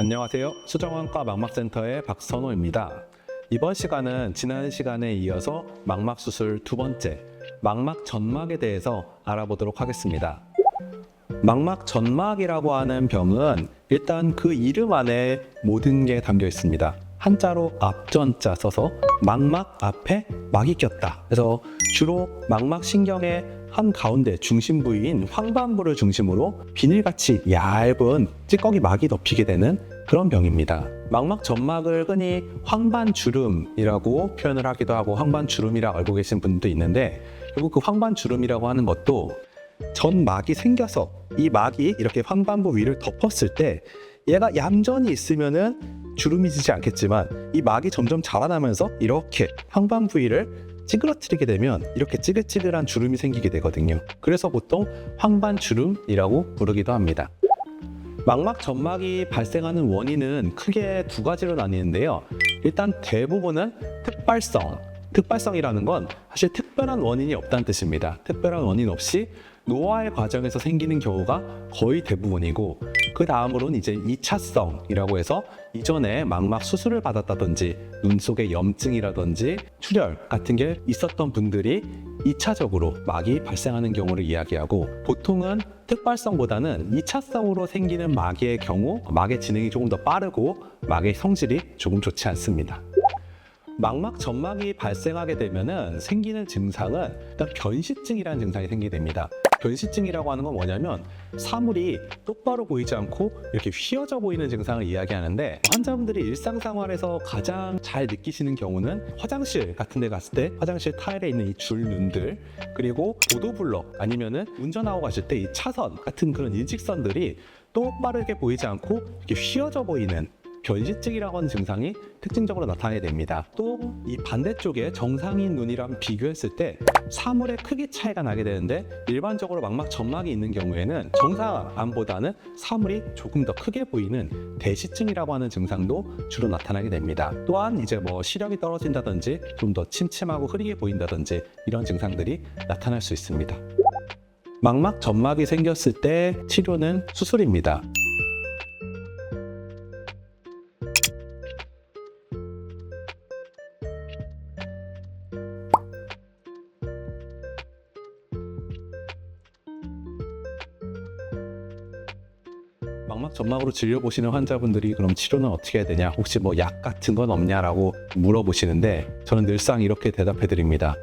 안녕하세요. 수정원과 망막센터의 박선호입니다. 이번 시간은 지난 시간에 이어서 망막 수술 두 번째, 망막 점막에 대해서 알아보도록 하겠습니다. 망막 점막이라고 하는 병은 일단 그 이름 안에 모든 게 담겨 있습니다. 한자로 앞전자 써서 망막 앞에 막이 꼈다. 그래서 주로 망막 신경의 한 가운데 중심 부위인 황반부를 중심으로 비닐같이 얇은 찌꺼기 막이 덮이게 되는 그런 병입니다. 망막 점막을 흔히 황반주름이라고 표현을 하기도 하고 황반주름이라고 알고 계신 분도 있는데 결국 그 황반주름이라고 하는 것도 전 막이 생겨서 이 막이 이렇게 황반부 위를 덮었을 때 얘가 얌전히 있으면은 주름이 지지 않겠지만 이 막이 점점 자라나면서 이렇게 황반 부위를 찌그러뜨리게 되면 이렇게 찌글찌글한 주름이 생기게 되거든요. 그래서 보통 황반 주름이라고 부르기도 합니다. 망막 점막이 발생하는 원인은 크게 두 가지로 나뉘는데요. 일단 대부분은 특발성. 특발성이라는 건 사실 특별한 원인이 없다는 뜻입니다. 특별한 원인 없이 노화의 과정에서 생기는 경우가 거의 대부분이고 그 다음으로는 이제 2차성이라고 해서 이전에 망막 수술을 받았다든지 눈 속에 염증이라든지 출혈 같은 게 있었던 분들이 2차적으로 막이 발생하는 경우를 이야기하고 보통은 특발성보다는 2차성으로 생기는 막의 경우 막의 진행이 조금 더 빠르고 막의 성질이 조금 좋지 않습니다. 망막 점막이 발생하게 되면은 생기는 증상은 일단 변시증이라는 증상이 생기게 됩니다. 변시증이라고 하는 건 뭐냐면 사물이 똑바로 보이지 않고 이렇게 휘어져 보이는 증상을 이야기하는데 환자분들이 일상생활에서 가장 잘 느끼시는 경우는 화장실 같은 데 갔을 때 화장실 타일에 있는 이 줄 눈들 그리고 보도블럭 아니면은 운전하고 가실 때 이 차선 같은 그런 일직선들이 똑바르게 보이지 않고 이렇게 휘어져 보이는 변시증이라고 하는 증상이 특징적으로 나타나게 됩니다. 또 이 반대쪽에 정상인 눈이랑 비교했을 때 사물의 크기 차이가 나게 되는데 일반적으로 망막 점막이 있는 경우에는 정상암보다는 사물이 조금 더 크게 보이는 대시증이라고 하는 증상도 주로 나타나게 됩니다. 또한 이제 뭐 시력이 떨어진다든지 좀 더 침침하고 흐리게 보인다든지 이런 증상들이 나타날 수 있습니다. 망막 점막이 생겼을 때 치료는 수술입니다. 망막 점막으로 진료 보시는 환자분들이 그럼 치료는 어떻게 해야 되냐? 혹시 뭐 약 같은 건 없냐라고 물어보시는데 저는 늘상 이렇게 대답해 드립니다.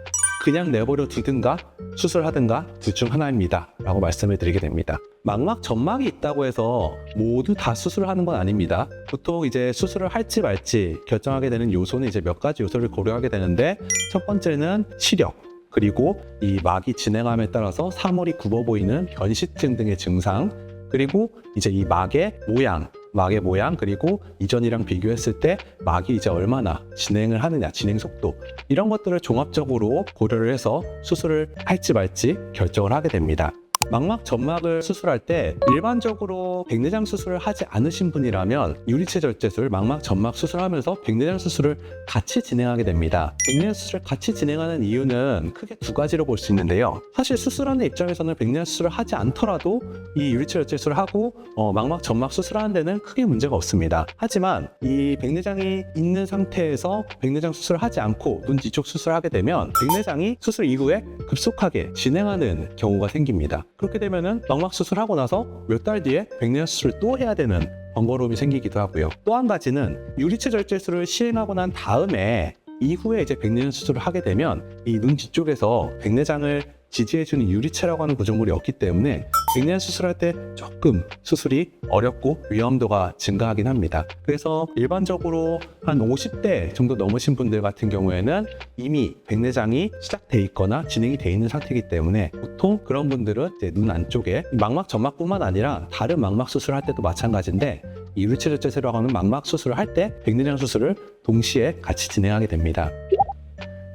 그냥 내버려 두든가 수술하든가 둘 중 하나입니다. 라고 말씀을 드리게 됩니다. 망막 점막이 있다고 해서 모두 다 수술하는 건 아닙니다. 보통 이제 수술을 할지 말지 결정하게 되는 요소는 이제 몇 가지 요소를 고려하게 되는데 첫 번째는 시력, 그리고 이 막이 진행함에 따라서 사물이 굽어 보이는 변시증 등의 증상, 그리고 이제 이 막의 모양, 막의 모양, 그리고 이전이랑 비교했을 때 막이 이제 얼마나 진행을 하느냐, 진행 속도, 이런 것들을 종합적으로 고려를 해서 수술을 할지 말지 결정을 하게 됩니다. 망막 점막을 수술할 때 일반적으로 백내장 수술을 하지 않으신 분이라면 유리체 절제술, 망막 점막 수술하면서 백내장 수술을 같이 진행하게 됩니다. 백내장 수술을 같이 진행하는 이유는 크게 두 가지로 볼 수 있는데요. 사실 수술하는 입장에서는 백내장 수술을 하지 않더라도 이 유리체 절제술을 하고 어, 망막 점막 수술하는 데는 크게 문제가 없습니다. 하지만 이 백내장이 있는 상태에서 백내장 수술을 하지 않고 눈 뒤쪽 수술을 하게 되면 백내장이 수술 이후에 급속하게 진행하는 경우가 생깁니다. 그렇게 되면은 망막 수술하고 나서 몇 달 뒤에 백내장 수술을 또 해야 되는 번거로움이 생기기도 하고요. 또 한 가지는 유리체 절제술을 시행하고 난 다음에 이후에 이제 백내장 수술을 하게 되면 이 눈 뒤쪽에서 백내장을 지지해주는 유리체라고 하는 구조물이 없기 때문에 백내장 수술할 때 조금 수술이 어렵고 위험도가 증가하긴 합니다. 그래서 일반적으로 한 50대 정도 넘으신 분들 같은 경우에는 이미 백내장이 시작돼 있거나 진행이 돼 있는 상태이기 때문에 보통 그런 분들은 이제 눈 안쪽에 망막 점막뿐만 아니라 다른 망막 수술할 때도 마찬가지인데 이 절제술이라고 하는 망막 수술을 할 때 백내장 수술을 동시에 같이 진행하게 됩니다.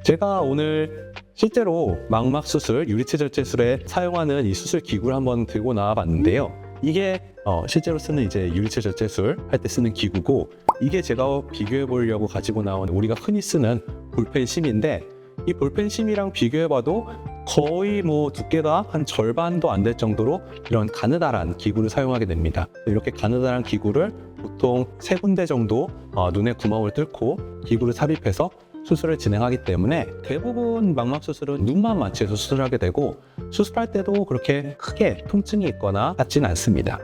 제가 오늘 실제로 망막 수술, 유리체 절제술에 사용하는 이 수술 기구를 한번 들고 나와 봤는데요. 이게 어, 실제로 쓰는 이제 유리체 절제술 할 때 쓰는 기구고 이게 제가 비교해 보려고 가지고 나온 우리가 흔히 쓰는 볼펜 심인데 이 볼펜 심이랑 비교해 봐도 거의 뭐 두께가 한 절반도 안 될 정도로 이런 가느다란 기구를 사용하게 됩니다. 이렇게 가느다란 기구를 보통 세 군데 정도 어, 눈에 구멍을 뚫고 기구를 삽입해서 수술을 진행하기 때문에 대부분 망막 수술은 눈만 마취해서 수술하게 되고 수술할 때도 그렇게 크게 통증이 있거나 같지는 않습니다.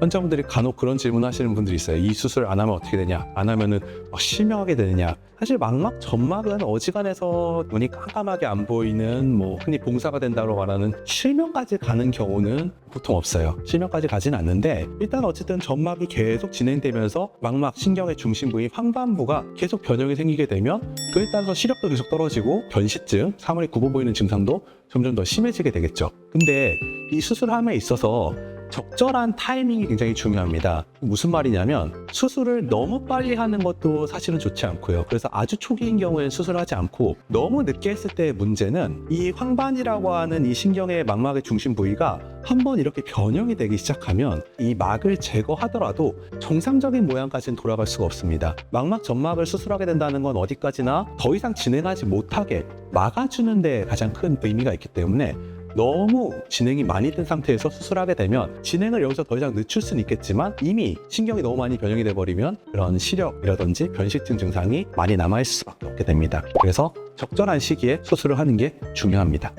환자분들이 간혹 그런 질문 하시는 분들이 있어요. 이 수술 안 하면 어떻게 되냐? 안 하면은 막 실명하게 되느냐? 사실 망막 점막은 어지간해서 눈이 깜깜하게 안 보이는 뭐 흔히 봉사가 된다고 말하는 실명까지 가는 경우는 보통 없어요. 실명까지 가진 않는데 일단 어쨌든 점막이 계속 진행되면서 망막 신경의 중심 부위 황반부가 계속 변형이 생기게 되면 그에 따라서 시력도 계속 떨어지고 변시증, 사물이 굽어 보이는 증상도 점점 더 심해지게 되겠죠. 근데 이 수술함에 있어서 적절한 타이밍이 굉장히 중요합니다. 무슨 말이냐면 수술을 너무 빨리 하는 것도 사실은 좋지 않고요. 그래서 아주 초기인 경우에는 수술하지 않고 너무 늦게 했을 때의 문제는 이 황반이라고 하는 이 신경의 망막의 중심 부위가 한번 이렇게 변형이 되기 시작하면 이 막을 제거하더라도 정상적인 모양까지는 돌아갈 수가 없습니다. 망막 점막을 수술하게 된다는 건 어디까지나 더 이상 진행하지 못하게 막아주는 데 가장 큰 의미가 있기 때문에 너무 진행이 많이 된 상태에서 수술하게 되면 진행을 여기서 더 이상 늦출 수는 있겠지만 이미 신경이 너무 많이 변형이 돼버리면 그런 시력이라든지 변식증 증상이 많이 남아있을 수밖에 없게 됩니다. 그래서 적절한 시기에 수술을 하는 게 중요합니다.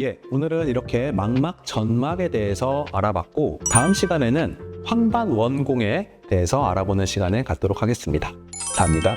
예, 오늘은 이렇게 망막 전막에 대해서 알아봤고 다음 시간에는 황반 원공에 대해서 알아보는 시간을 갖도록 하겠습니다. 감사합니다.